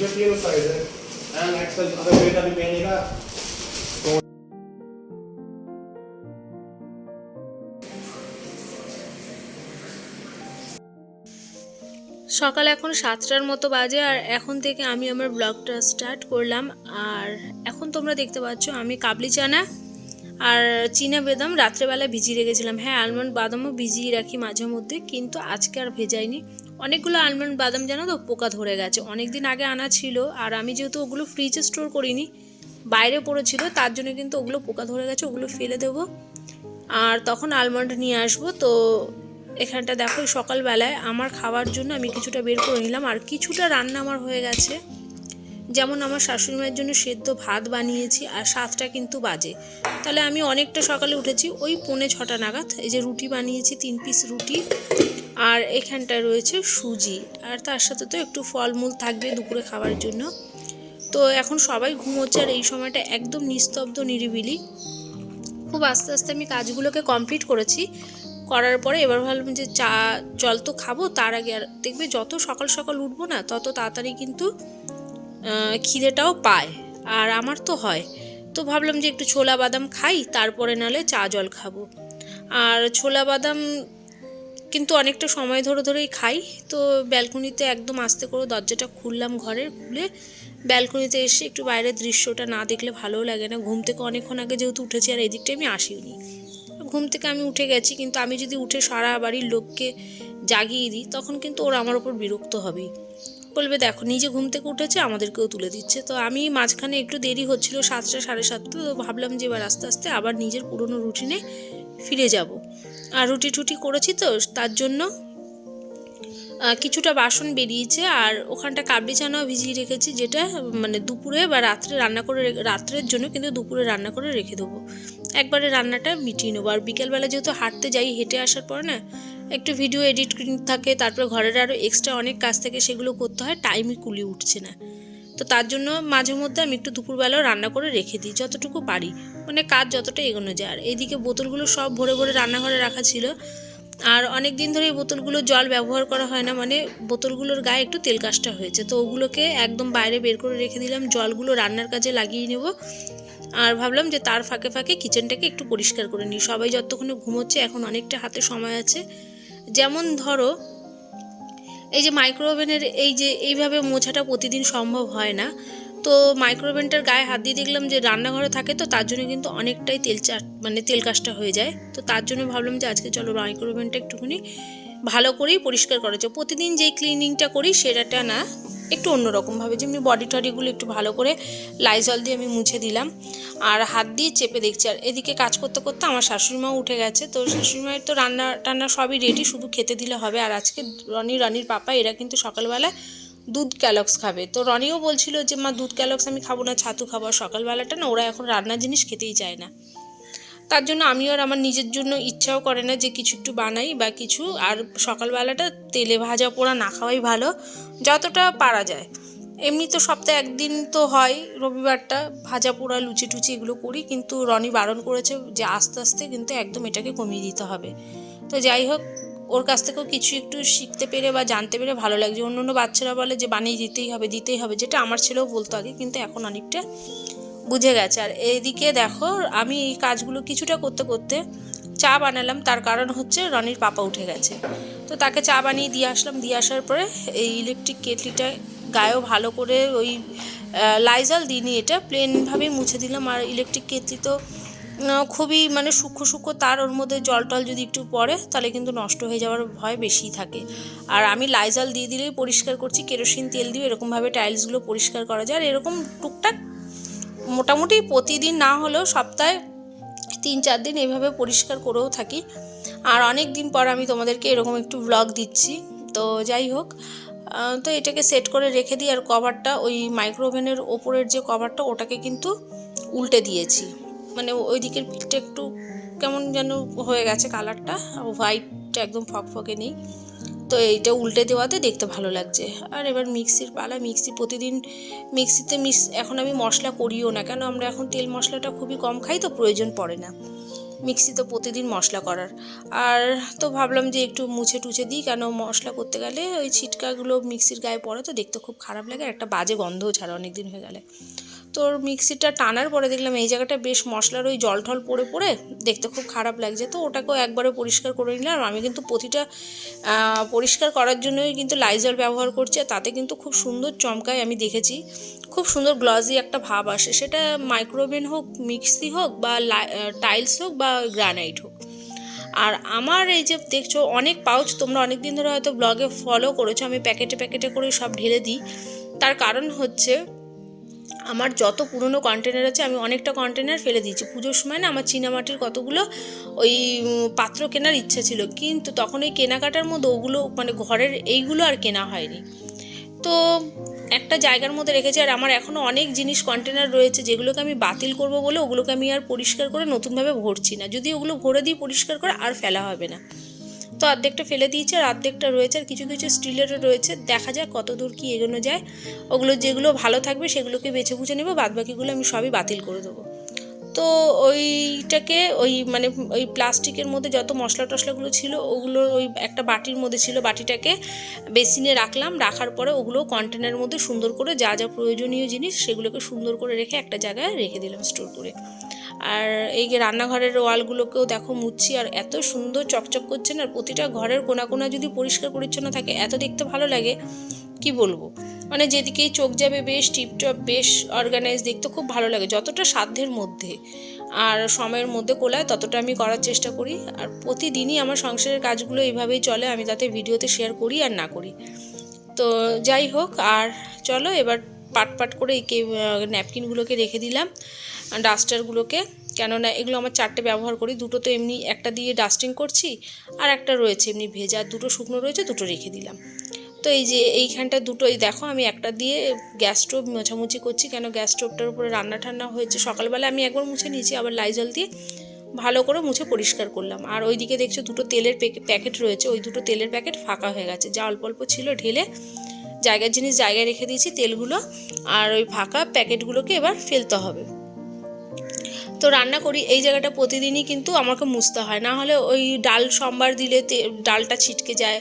And other সকাল এখন সাতটার মতো বাজে আর এখন থেকে আমি আমার ব্লগটা স্টার্ট করলাম। আর এখন তোমরা দেখতে পাচ্ছ আমি কাবলি চানা আর চীনা বেদাম রাত্রেবেলা ভিজিয়ে রেখেছিলাম। হ্যাঁ আলমন্ড বাদামও ভিজিয়ে রাখি মাঝে মধ্যে কিন্তু আজকে আর ভেজাইনি। অনেকগুলো আলমন্ড বাদাম জানো তো পোকা ধরে গেছে। অনেক দিন আগে আনা ছিল আর আমি যেহেতু ওগুলো ফ্রিজে স্টোর করিনি, বাইরে পড়েছিল, তার জন্য কিন্তু ওগুলো পোকা ধরে গেছে, ওগুলো ফেলে দেব। আর তখন আলমন্ড নিয়ে আসব, তো এখানটা দেখো সকালবেলায় আমার খাওয়ার জন্য আমি কিছুটা বের করে নিলাম। আর কিছুটা রান্না আমার হয়ে গেছে। যেমন আমার শাশুড়ি মায়ের জন্য সেদ্ধ ভাত বানিয়েছি আর সাতটা কিন্তু বাজে। তাহলে আমি অনেকটা সকালে উঠেছি, ওই পৌনে ছটা নাগাদ। এই যে রুটি বানিয়েছি, তিন পিস রুটি আর এখানটায় রয়েছে সুজি। আর তার সাথে তো একটু ফলমূল থাকবে দুপুরে খাওয়ার জন্য। তো এখন সবাই ঘুমোচ্ছে আর এই সময়টা একদম নিস্তব্ধ, নিরিবিলি। খুব আস্তে আস্তে আমি কাজগুলোকে কমপ্লিট করেছি। করার পরে এবার ভাবলাম যে চা, জল তো খাব, তার আগে আর দেখবে যত সকাল সকাল উঠবো না, তত তাড়াতাড়ি কিন্তু খিদেটাও পায়, আর আমার তো হয়। তো ভাবলাম যে একটু ছোলা বাদাম খাই, তারপরে নালে চা জল খাব। আর ছোলা বাদাম কিন্তু অনেকটা সময় ধরে ধরেই খাই। তো ব্যালকনিতে একদম আস্তে করে দরজাটা খুললাম ঘরের খুলে। ব্যালকনিতে এসে একটু বাইরের দৃশ্যটা না দেখলে ভালোও লাগে না। ঘুম থেকে অনেকক্ষণ আগে যেহেতু উঠেছি, আর এদিকটা দিকটা আমি আসিওনি ঘুম থেকে আমি উঠে গেছি, কিন্তু আমি যদি উঠে সারা বাড়ির লোককে জাগিয়ে দিই, তখন কিন্তু ওরা আমার ওপর বিরক্ত হবেই। বলবে, দেখো, নিজে ঘুম থেকে উঠেছে, আমাদেরকেও তুলে দিচ্ছে। তো আমি মাঝখানে একটু দেরি হচ্ছিল সাতটা, সাড়ে সাতটা, তো ভাবলাম যে এবার আস্তে আস্তে আবার নিজের পুরনো রুটিনে ফিরে যাব। আর রুটি টুটি করেছি তো, তার জন্য কিছুটা বাসন বেরিয়েছে আর ওখানটা কাবলি চানাও ভিজিয়ে রেখেছি, যেটা মানে দুপুরে বা রাত্রে রান্না করে রাত্রের জন্য কিন্তু দুপুরে রান্না করে রেখে দেবো। একবারে রান্নাটা মিটিয়ে নেব। আর বিকেলবেলা যেহেতু হাঁটতে যাই, হেঁটে আসার পরে না একটু ভিডিও এডিট থাকে, তারপরে ঘরের আরও এক্সট্রা অনেক কাজ থাকে, সেগুলো করতে হয় টাইমই কুলি উঠছে না। তো তার জন্য মাঝে মধ্যে আমি একটু দুপুরবেলাও রান্না করে রেখে দিই, যতটুকু পারি। মানে কাজ যতটা এগোনো যায়। আর এইদিকে বোতলগুলো সব ভরে ভরে রান্নাঘরে রাখা ছিল। আর অনেক দিন ধরে এই বোতলগুলো জল ব্যবহার করা হয় না মানে বোতলগুলোর গায়ে একটু তেল কাজটা হয়েছে। তো ওগুলোকে একদম বাইরে বের করে রেখে দিলাম, জলগুলো রান্নার কাজে লাগিয়ে নেব। আর ভাবলাম যে তার ফাঁকে ফাঁকে কিচেনটাকে একটু পরিষ্কার করে নিই। সবাই যতক্ষণে ঘুমোচ্ছে, এখন অনেকটা হাতে সময় আছে। যেমন ধরো, এই যে মাইক্রোওভেনের এই যে এইভাবে মোছাটা প্রতিদিন সম্ভব হয় না, তো মাইক্রোওভেনটার গায়ে হাত দিয়ে দেখলাম যে রান্নাঘরে থাকে তো তার জন্য কিন্তু অনেকটাই তেল চা মানে তেল কাজটা হয়ে যায়। তো তার জন্য ভাবলাম যে আজকে চলো মাইক্রোওভেনটা একটুখানি ভালো করেই পরিষ্কার করা যায় প্রতিদিন যেই ক্লিনিংটা করি সেটাটা না একটু অন্যরকমভাবে, যেমনি বডি টডিগুলো একটু ভালো করে লাইজল দিয়ে আমি মুছে দিলাম। আর হাত দিয়ে চেপে দেখছি। আর এদিকে কাজ করতে করতে আমার শাশুড়িমাও উঠে গেছে। তো শাশুড়িমায়ের তো রান্না টান্না সবই রেডি শুধু খেতে দিলে হবে। আর আজকে রনি, রনির পাপা, এরা কিন্তু সকালবেলা দুধ ক্যালক্স খাবে। তো রনিও বলছিল যে, মা, দুধ ক্যালক্স আমি খাব না, ছাতু খাব। সকালবেলাটা না, ওরা এখন রান্না জিনিস খেতেই চায় না। তার জন্য আমিও আর আমার নিজের জন্য ইচ্ছাও করে না যে কিছু একটু বানাই বা কিছু। আর সকালবেলাটা তেলে ভাজা পোড়া না খাওয়াই ভালো, যতটা পারা যায়। এমনি তো সপ্তাহে একদিন তো হয় রবিবারটা ভাজা পোড়া, লুচি টুচি এগুলো করি, কিন্তু রনি বারণ করেছে যে আস্তে আস্তে কিন্তু একদম এটাকে কমিয়ে দিতে হবে। তো যাই হোক, ওর কাছ থেকেও কিছু একটু শিখতে পেরে বা জানতে পেরে ভালো লাগছে। অন্য অন্য বাচ্চারা বলে যে বানিয়ে দিতেই হবে দিতেই হবে, যেটা আমার ছেলেও বলতো আগে, কিন্তু এখন অনেকটা বুঝে গেছে। আর এইদিকে দেখো, আমি এই কাজগুলো কিছুটা করতে করতে চা বানালাম। তার কারণ হচ্ছে রনির পাপা উঠে গেছে। তো তাকে চা বানিয়ে দিয়ে আসলাম। দিয়ে আসার পরে এই ইলেকট্রিক কেটলিটা গায়েও ভালো করে ওই লাইজাল দিইনি এটা প্লেনভাবে মুছে দিলাম। আর ইলেকট্রিক কেটলি তো খুবই মানে সূক্ষ্ম সূক্ষ্ম, তার ওর মধ্যে জল টল যদি একটু পড়ে, তাহলে কিন্তু নষ্ট হয়ে যাওয়ার ভয় বেশিই থাকে। আর আমি লাইজাল দিয়ে দিলেই পরিষ্কার করছি। কেরোসিন তেল দিয়ে এরকমভাবে টাইলসগুলো পরিষ্কার করা যায়। আর এরকম টুকটাক মোটামুটি প্রতিদিন না হলেও সপ্তাহে তিন চার দিন এভাবে পরিষ্কার করেও থাকি। আর অনেক দিন পর আমি তোমাদেরকে এরকম একটু ব্লগ দিচ্ছি। তো যাই হোক তো এটাকে সেট করে রেখে দিই। আর কভারটা ওই মাইক্রোওভেনের ওপরের যে কভারটা ওটাকে কিন্তু উল্টে দিয়েছি। মানে ওই দিকের পিঠটা একটু কেমন যেন হয়ে গেছে কালারটা হোয়াইটটা একদম ফকফকে নেই। তো এইটা উল্টে দেওয়াতে দেখতে ভালো লাগছে। আর এবার মিক্সির পালা, মিক্সি প্রতিদিন, মিক্সিতে মিক্স এখন আমি মশলা করিও না, কেন আমরা এখন তেল মশলাটা খুবই কম খাই, তো প্রয়োজন পড়ে না। মিক্সি তো প্রতিদিন মশলা করার। আর তো ভাবলাম যে একটু মুছে টুছে দিই, কেন মশলা করতে গেলে ওই ছিটকাগুলো মিক্সির গায়ে পড়ে, তো দেখতে খুব খারাপ লাগে একটা বাজে গন্ধও ছাড়া অনেক দিন হয়ে গেলে। তোর মিক্সিটা টানার পরে দেখলাম এই জায়গাটা বেশ মশলার ওই জল ঠল পড়ে পড়ে, দেখতে খুব খারাপ লাগছে। তো ওটাকেও একবারে পরিষ্কার করে নিলাম। আমি কিন্তু প্রতিটা পরিষ্কার করার জন্যই কিন্তু লাইজল ব্যবহার করছি তাতে কিন্তু খুব সুন্দর চমকায় আমি দেখেছি। খুব সুন্দর গ্লজি একটা ভাব আসে। সেটা মাইক্রোওভেন হোক, মিক্সি হোক বা টাইলস হোক বা গ্রানাইট হোক। আর আমার এই যে দেখছ, অনেক পাউচ তোমরা অনেক দিন ধরে হয়তো ব্লগে ফলো করেছ। আমি প্যাকেটে প্যাকেটে করে সব ঢেলে দিই। তার কারণ হচ্ছে আমার যত পুরনো কন্টেনার আছে, আমি অনেকটা কন্টেনার ফেলে দিয়েছি। পুজোর সময় না আমার চীনামাটির কতগুলো ওই পাত্র কেনার ইচ্ছা ছিল। কিন্তু তখন ওই কেনাকাটার মধ্যে ওগুলো মানে ঘরের এইগুলো আর কেনা হয়নি। তো একটা জায়গার মধ্যে রেখেছি, আর আমার এখনও অনেক জিনিস কন্টেনার রয়েছে, যেগুলোকে আমি বাতিল করব বলে ওগুলোকে আমি আর পরিষ্কার করে নতুনভাবে ভরছি না। যদি ওগুলো ভরে দিই পরিষ্কার করে আর ফেলা হবে না। তো অর্ধেকটা ফেলে দিয়েছে, আর অর্ধেকটা রয়েছে, আর কিছু কিছু স্টিলেরও রয়েছে। দেখা যায় কত দূর কী এগোনো যায়। ওগুলো যেগুলো ভালো থাকবে, সেগুলোকে বেছে বুঝে নেব, বাদবাকিগুলো আমি সবই বাতিল করে দেবো। তো ওইটাকে ওই মানে ওই প্লাস্টিকের মধ্যে যত মশলা টশলাগুলো ছিল, ওগুলো ওই একটা বাটির মধ্যে ছিল, বাটিটাকে বেসিনে রাখলাম, রাখার পরে ওগুলো কন্টেনারের মধ্যে সুন্দর করে যা যা প্রয়োজনীয় জিনিস সেগুলোকে সুন্দর করে রেখে একটা জায়গায় রেখে দিলাম স্টোর করে। আর এই যে রান্নাঘরের ওয়ালগুলোকেও দেখো মুচ্ছি, আর এত সুন্দর চকচক করছে না, প্রতিটা ঘরের কোনা কোনা যদি পরিষ্কার পরিচ্ছন্ন থাকে, এত দেখতে ভালো লাগে। কি বলব? মানে যেদিকেই চোখ যাবে বেশ টিপটপ, বেশ অর্গানাইজ দেখতে খুব ভালো লাগে। যতটা সাধ্যের মধ্যে আর সময়ের মধ্যে কোলায়, ততটা আমি করার চেষ্টা করি। আর প্রতিদিনই আমার সংসারের কাজগুলো এইভাবেই চলে, আমি তাতে ভিডিওতে শেয়ার করি আর না করি। তো যাই হোক, আর চলো এবার পাট পাট করে এই ন্যাপকিনগুলোকে রেখে দিলাম ডাস্টারগুলোকে কেননা এগুলো আমার চারটে ব্যবহার করি, দুটো তো এমনি একটা দিয়ে ডাস্টিং করছি, আর একটা রয়েছে এমনি ভেজা, দুটো শুকনো রয়েছে, দুটো রেখে দিলাম। তো এই যে এইখানটা দুটোই, দেখো আমি একটা দিয়ে গ্যাস স্টোভ মোছামুছি করছি কেন গ্যাস স্টোভটার উপরে রান্না ঠান্না হয়েছে। সকালবেলা আমি একবার মুছে নিয়েছি, আবার লাইজল দিয়ে ভালো করে মুছে পরিষ্কার করলাম। আর ওইদিকে দেখছ দুটো তেলের প্যাকেট রয়েছে, ওই দুটো তেলের প্যাকেট ফাঁকা হয়ে গেছে। যা অল্প অল্প ছিল ঢেলে জায়গার জিনিস জায়গায় রেখে দিয়েছি তেলগুলো, আর ওই ফাঁকা প্যাকেটগুলোকে এবার ফেলতে হবে। তো রান্না করি এই জায়গাটা প্রতিদিনই কিন্তু আমাকে মুছতে হয়। না হলে ওই ডাল সম্বার দিলে ডালটা ছিটকে যায়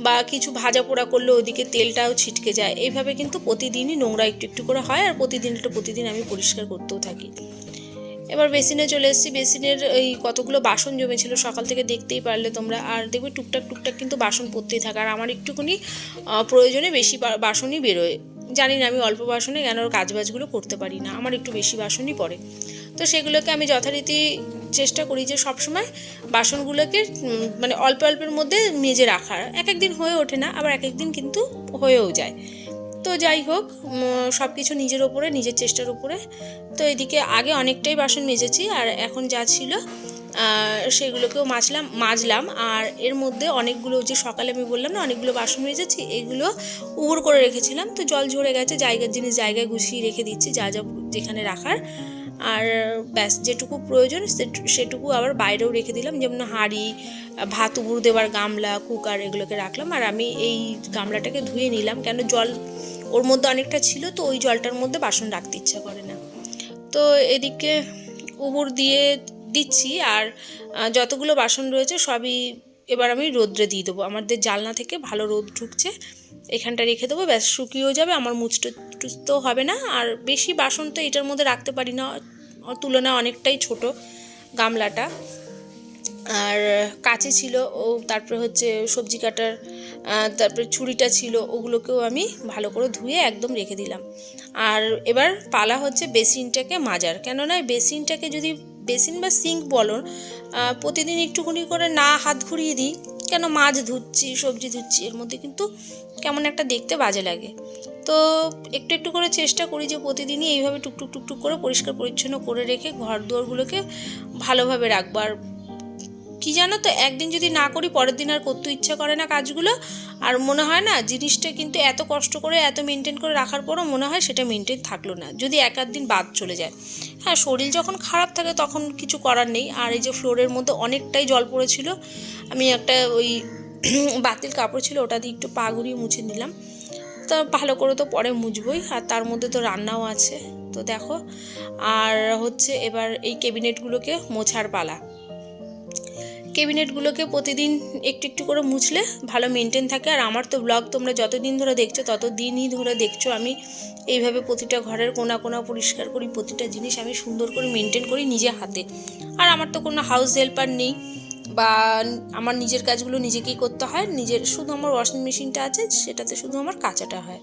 বা কিছু ভাজা পোড়া করলে ওদিকে তেলটাও ছিটকে যায়। এইভাবে কিন্তু প্রতিদিনই নোংরা একটু একটু করে হয় আর প্রতিদিন এটা প্রতিদিন আমি পরিষ্কার করতেও থাকি। এবার বেসিনে চলে এসেছি। বেসিনের এই কতগুলো বাসন জমেছিল সকাল থেকে দেখতেই পারলে তোমরা। আর দেখবে টুকটাক টুকটাক কিন্তু বাসন পড়তেই থাকে। আর আমার একটুখানি আহ, প্রয়োজনে বেশি বাসনই বেরোয়। জানি না আমি অল্প বাসনে কেন কাজবাজগুলো করতে পারি না। আমার একটু বেশি বাসনই পড়ে। তো সেগুলোকে আমি যথারীতি চেষ্টা করি যে সবসময় বাসনগুলোকে মানে অল্প অল্পের মধ্যে মেজে রাখার এক একদিন হয়ে ওঠে না, আবার এক একদিন কিন্তু হয়েও যায়। তো যাই হোক সব কিছু নিজের ওপরে, নিজের চেষ্টার উপরে। তো এদিকে আগে অনেকটাই বাসন মেজেছি, আর এখন যা ছিল সেগুলোকেও মাজলাম মাজলাম। আর এর মধ্যে অনেকগুলো যে সকালে আমি বললাম না, অনেকগুলো বাসন মেজেছি, এগুলো উবর করে রেখেছিলাম। তো জল ঝরে গেছে, জায়গার জিনিস জায়গায় গুছিয়ে রেখে দিচ্ছি, যা যা যেখানে রাখার। আর ব্যাস, যেটুকু প্রয়োজন, সেটু- সেটুকু আবার বাইরেও রেখে দিলাম। যেমন হাঁড়ি, ভাত উবুর দেওয়ার গামলা, কুকার এগুলোকে রাখলাম। আর আমি এই গামলাটাকে ধুয়ে নিলাম। কেন জল ওর মধ্যে অনেকটা ছিল, তো ওই জলটার মধ্যে বাসন রাখতে ইচ্ছা করে না। তো এদিকে উবুর দিয়ে দিচ্ছি। আর যতগুলো বাসন রয়েছে, সবই এবার আমি রোদ্রে দিয়ে দেবো। আমাদের জালনা থেকে ভালো রোদ ঢুকছে। এখানটা রেখে দেবো। ব্যাস, শুকিয়েও যাবে। আমার মুছতে টুছতেও হবে না। আর বেশি বাসন তো এটার মধ্যে রাখতে পারি না। তুলনায় অনেকটাই ছোট গামলাটা। আর কাঁচি ছিল, ও তারপরে হচ্ছে সবজি কাটার তারপরে ছুরিটা ছিল, ওগুলোকেও আমি ভালো করে ধুয়ে একদম রেখে দিলাম। আর এবার পালা হচ্ছে বেসিনটাকে মাজার। কেননা বেসিনটাকে যদি বেসিন বা সিঙ্ক বলো প্রতিদিন একটুখানি করে না হাত ঘুরিয়ে দিই, কেন মাছ ধুচ্ছি, সবজি ধুচ্ছি, এর মধ্যে কিন্তু কেমন একটা দেখতে বাজে লাগে। তো একটু একটু করে চেষ্টা করি যে প্রতিদিনই এইভাবে টুকটুক টুকটুক করে পরিষ্কার পরিচ্ছন্ন করে রেখে ঘর দুয়ারগুলোকে ভালোভাবে রাখব। আর কী জানো তো, একদিন যদি না করি পরের দিন আর করতে ইচ্ছা করে না কাজগুলো। আর মনে হয় না, জিনিসটা কিন্তু এত কষ্ট করে, এত মেনটেন করে রাখার পরও মনে হয় সেটা মেনটেন থাকল না। যদি এক দিন বাদ চলে যায়। হ্যাঁ শরীর যখন খারাপ থাকে তখন কিছু করার নেই। আর এই যে ফ্লোরের মধ্যে অনেকটাই জল পড়েছিল, আমি একটা ওই বাতিল কাপড় ছিল ওটা দিয়ে একটু পা ঘুরিয়ে মুছে নিলাম। তো ভালো করে তো পরে মুছবই, আর তার মধ্যে তো রান্নাও আছে। তো দেখো, আর হচ্ছে এবার এই ক্যাবিনেটগুলোকে মোছার পালা। ক্যাবিনেটগুলোকে প্রতিদিন একটু একটু করে মুছলে ভালো মেনটেন থাকে। আর আমার তো ব্লগ তোমরা যতদিন ধরে দেখছ তত দিনই ধরে দেখছ আমি এইভাবে প্রতিটা ঘরের কোনা কোনা পরিষ্কার করি, প্রতিটা জিনিস আমি সুন্দর করে মেনটেন করি নিজে হাতে। আর আমার তো কোনো হাউস হেল্পার নেই। বা আমার নিজের কাজগুলো নিজেকেই করতে হয়। নিজের শুধু আমার ওয়াশিং মেশিনটা আছে, সেটাতে শুধু আমার কাচাটা হয়।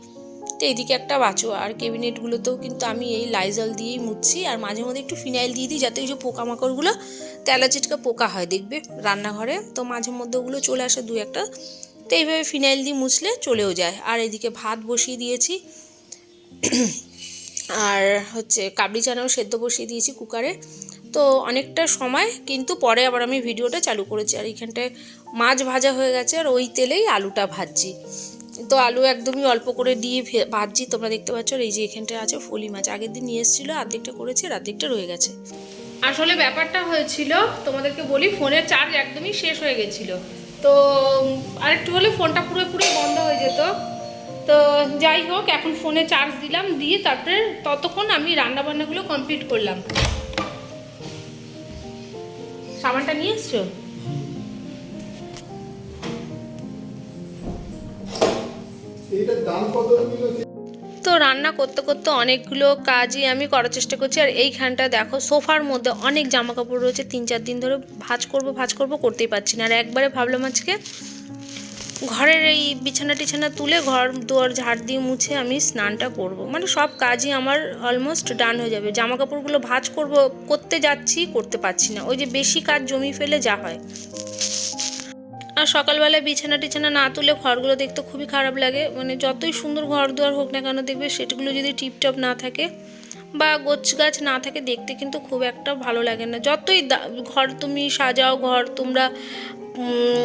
তো এদিকে একটা বাঁচো আর ক্যাবিনেটগুলোতেও কিন্তু আমি এই লাইজল দিয়েই মুছছি। আর মাঝে মধ্যে একটু ফিনাইল দিয়ে দিই, যাতে ওই যে পোকামাকড়গুলো তেলা চিটকা পোকা হয়, দেখবে রান্নাঘরে। তো মাঝে মধ্যে ওগুলো চলে আসে দু একটা। তো এইভাবে ফিনাইল দিয়ে মুছলে চলেও যায়। আর এদিকে ভাত বসিয়ে দিয়েছি। আর হচ্ছে কাবলি চানাও সেদ্ধ বসিয়ে দিয়েছি কুকারে। তো অনেকটা সময়, কিন্তু পরে আবার আমি ভিডিওটা চালু করেছি। আর এইখানটায় মাছ ভাজা হয়ে গেছে, আর ওই তেলেই আলুটা ভাজছি। তো আলু একদমই অল্প করে দিয়ে ভাজছি, তোমরা দেখতে পাচ্ছ। এই যে এখানটায় আছে ফলি মাছ। আগের দিন নিয়ে এসেছিল অর্ধেকটা করেছি, আর অর্ধেকটা রয়ে গেছে। আসলে ব্যাপারটা হয়েছিল, তোমাদেরকে বলি, ফোনের চার্জ একদমই শেষ হয়ে গেছিল। তো আরেকটু হলে ফোনটা পুরোপুরি বন্ধ হয়ে যেত। তো যাই হোক, এখন ফোনে চার্জ দিলাম, দিয়ে তারপরে ততক্ষণ আমি রান্নাবান্নাগুলো কমপ্লিট করলাম। সাবানটা নিয়ে এসছো? তো রান্না করতে করতে অনেকগুলো কাজই আমি করার চেষ্টা করছি আর এইখানটা দেখো সোফার মধ্যে অনেক জামা কাপড় রয়েছে তিন চার দিন ধরে ভাজ করব ভাজ করব করতেই পারছি না। আর একবারে ভাবলাম আজকে ঘরের এই বিছানা টিছানা তুলে ঘর দুয়ার ঝাড় দিয়ে মুছে আমি স্নানটা করব। মানে সব কাজই আমার অলমোস্ট ডান হয়ে যাবে। জামা কাপড়গুলো ভাজ করব, করতে যাচ্ছি, করতে পারছি না। ওই যে বেশি কাজ জমি ফেলে যা হয়। আর সকালবেলায় বিছানা টিছানা না তুলে ঘরগুলো দেখতে খুবই খারাপ লাগে। মানে যতই সুন্দর ঘর দুয়ার হোক না কেন দেখবে সেগুলো যদি টিপটপ না থাকে বা গোছ গাছ না থাকে দেখতে কিন্তু খুব একটা ভালো লাগে না। যতই ঘর তুমি সাজাও, ঘর তোমরা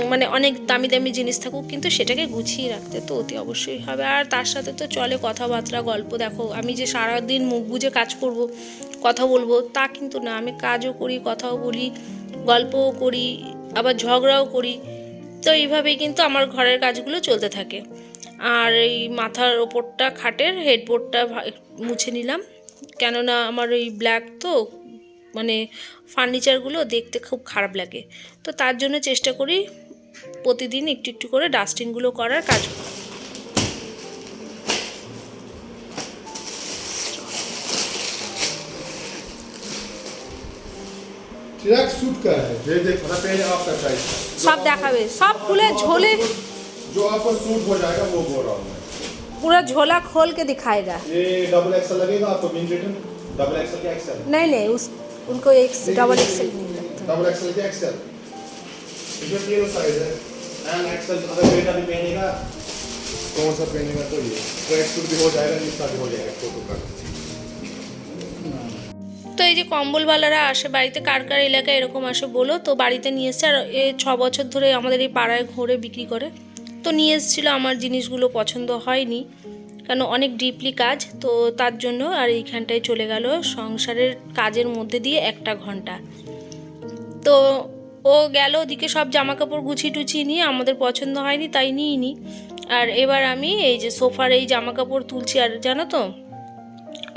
মানে অনেক দামি দামি জিনিস থাকুক, কিন্তু সেটাকে গুছিয়ে রাখতে তো অতি অবশ্যই হবে। আর তার সাথে তো চলে কথাবার্তা, গল্প। দেখো, আমি যে সারাদিন মুখ বুজে কাজ করব, কথা বলব, তা কিন্তু না। আমি কাজও করি, কথাও বলি, গল্পও করি, আবার ঝগড়াও করি। তো এইভাবেই কিন্তু আমার ঘরের কাজগুলো চলতে থাকে। আর এই মাথার ওপরটা খাটের হেডবোর্ডটা মুছে নিলাম। কেননা আমার ওই ব্ল্যাক তো মানে ফার্নিচারগুলো দেখতে খুব খারাপ লাগে তো তার জন্য চেষ্টা করি প্রতিদিন একটু একটু করে ডাস্টিংগুলো করার কাজ ट्रैक सूट का है ये देखो ना पहले आपका साइज সব দেখাবে সব খুলে ঝোলে जो आपको सूट हो जाएगा वो बोल रहा हूँ मैं पूरा झोला खोल के दिखाएगा ये डबल एक्सएल लगेगा आपको मिन रिटर्न डबल एक्सएल के एक्सएल नहीं नहीं उस उनको एक डबल एक्सल नहीं लगता डबल एक्सएल के एक्सएल इसमें तीनों साइज है एंड एक्सएल अगर बेटा भी पहनेगा कौन सा पहनेगा तो ये ट्रैक सूट भी हो जाएगा इसका भी हो जाएगा फोटो का তো এই যে কম্বলওয়ালারা আসে বাড়িতে কার কার এলাকায় এরকম আসে বলো তো বাড়িতে নিয়ে এসছে আর এ ছ বছর ধরে আমাদের এই পাড়ায় ঘুরে বিক্রি করে তো নিয়ে এসেছিল, আমার জিনিসগুলো পছন্দ হয়নি। কারণ অনেক ডিপলি কাজ, তো তার জন্য আর এইখানটায় চলে গেল সংসারের কাজের মধ্যে দিয়ে একটা ঘণ্টা। তো ও গেল ওদিকে সব জামা কাপড় গুছিয়ে টুছিয়ে নিয়ে, আমাদের পছন্দ হয়নি, তাই নিইনি। আর এবার আমি এই যে সোফার এই জামা কাপড় তুলছি, আর জানো তো,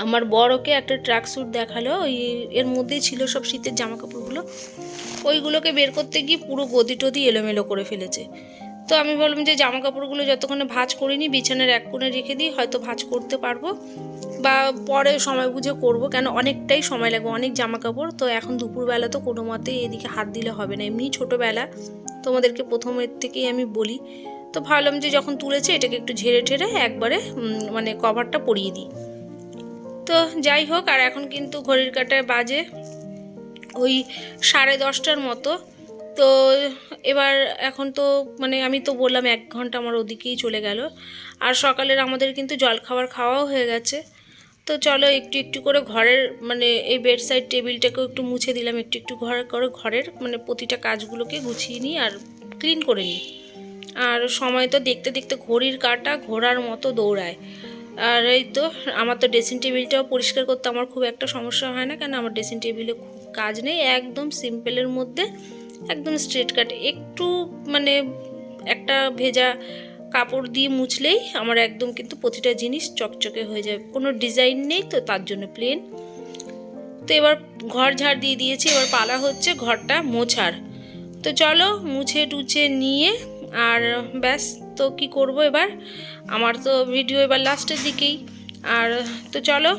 আমার বড়কে একটা ট্রাক স্যুট দেখাল, ওই এর মধ্যেই ছিল সব শীতের জামা কাপড়গুলো ওইগুলোকে বের করতে গিয়ে পুরো গদি টদি এলোমেলো করে ফেলেছে। তো আমি বললাম যে জামা কাপড়গুলো যতক্ষণে ভাজ করিনি, বিছানার এক কোণে রেখে দিই, হয়তো ভাজ করতে পারব। বা পরে সময় বুঝে করব, কেন অনেকটাই সময় লাগবে, অনেক জামা কাপড় তো এখন দুপুরবেলা তো কোনো মতে এদিকে হাত দিলে হবে না, এমনি ছোটোবেলা। তোমাদেরকে প্রথমের থেকেই আমি বলি। তো ভাবলাম যে যখন তুলেছে, এটাকে একটু ঝেড়ে ঠেড়ে একবারে মানে কভারটা পরিয়ে দিই। তো যাই হোক, আর এখন কিন্তু ঘড়ির কাটায় বাজে ওই সাড়ে দশটার মতো। তো এবার এখন তো মানে আমি তো বললাম এক ঘণ্টা আমার ওদিকেই চলে গেল। আর সকালের আমাদের কিন্তু জল খাবার খাওয়াও হয়ে গেছে। তো চলো একটু একটু করে ঘরের মানে এই বেড সাইড টেবিলটাকেও একটু মুছে দিলাম, একটু একটু ঘর, করে ঘরের মানে প্রতিটা কাজগুলোকে গুছিয়ে নিই আর ক্লিন করে নিই। আর সময় তো দেখতে দেখতে ঘড়ির কাটা ঘোড়ার মতো দৌড়ায়। আর এই তো, আমার তো ড্রেসিং টেবিলটাও পরিষ্কার করতে আমার খুব একটা সমস্যা হয় না, কেন আমার ড্রেসিং টেবিলে খুব কাজ নেই, একদম সিম্পলের মধ্যে। একদম স্ট্রেট কাট একটু মানে একটা ভেজা কাপড় দিয়ে মুছলেই আমার একদম কিন্তু প্রতিটা জিনিস চকচকে হয়ে যাবে কোনো ডিজাইন নেই তো তার জন্য প্লেন তো এবার ঘর ঝাড় দিয়ে দিয়েছি, এবার পালা হচ্ছে ঘরটা মোছার। তো চলো মুছে টুছে নিয়ে আর ব্যাস, তো কি করব এবার? আমার তো ভিডিও এবার লাস্টের দিকেই। আর তো চলো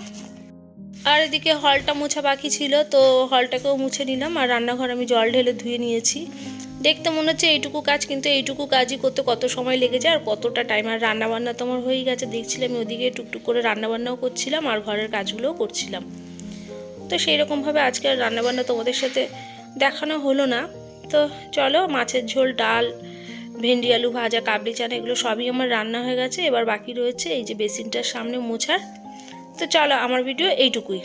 আর এদিকে হলটা মোছা বাকি ছিল, তো হলটাকেও মুছে নিলাম। আর রান্নাঘর আমি জল ঢেলে ধুয়ে নিয়েছি। দেখতে মনে হচ্ছে এইটুকু কাজ, কিন্তু এইটুকু কাজই করতে কত সময় লেগে যায় আর কতটা টাইম আর রান্নাবান্না তো আমার হয়েই গেছে। দেখছিলাম ওদিকে টুকটুক করে রান্নাবান্নাও করছিলাম আর ঘরের কাজগুলোও করছিলাম। তো সেই রকমভাবে আজকে আর রান্নাবান্না তোমাদের সাথে দেখানো হলো না। তো চলো, মাছের ঝোল, ডাল, ভেন্ডি, আলু ভাজা, কাবলি চানা, এগুলো সবই আমার রান্না হয়ে গেছে। এবার বাকি রয়েছে এই যে বেসিনটার সামনে মোছার তো চলো আমার ভিডিও এইটুকুই।